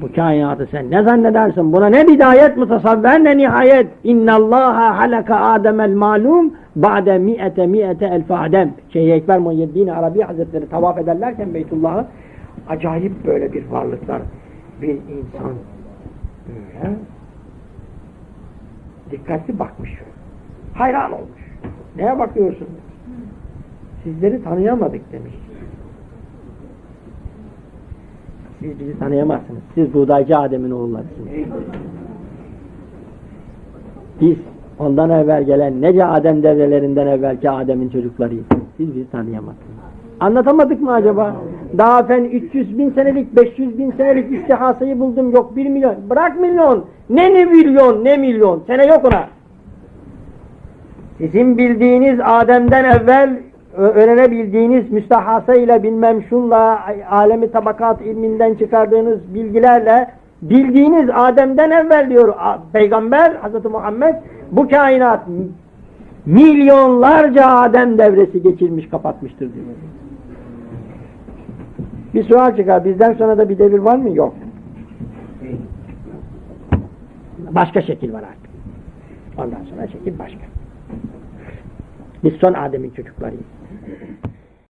Bu kainatı sen ne zannedersin? Buna ne bidayet mutasavver ne nihayet. İnnallâhe halaka Ademel malum ba'de mi'ete mi'ete elfe adem. Şeyh Ekber Muhyiddin Arabi Hazretleri tavaf ederlerken Beytullah'ı acayip böyle bir varlıklar. Bir insan böyle dikkatli bakmış. Hayran olmuş. Neye bakıyorsun? Sizleri tanıyamadık demiş. Siz bizi tanıyamazsınız. Siz buğdaycı Adem'in oğullarısınız. Biz ondan evvel gelen nece Adem devrelerinden evvelki Adem'in çocuklarıyız. Siz bizi tanıyamazsınız. Anlatamadık mı acaba? Daha ben 300 bin senelik, 500 bin senelik istihasayı buldum. Yok 1 milyon. Bırak milyon. Ne ne milyon, ne milyon. Sene yok ona. Sizin bildiğiniz Adem'den evvel öğrenebildiğiniz müstahasa ile bilmem şunla alemi tabakat ilminden çıkardığınız bilgilerle bildiğiniz Adem'den evvel diyor Peygamber Hazreti Muhammed bu kainat mi- milyonlarca Adem devresi geçirmiş kapatmıştır diyor. Bir sual çıkar bizden sonra da bir devir var mı? Yok. Başka şekil var artık. Ondan sonra şekil başka. Biz son Adem'in çocuklarıyız.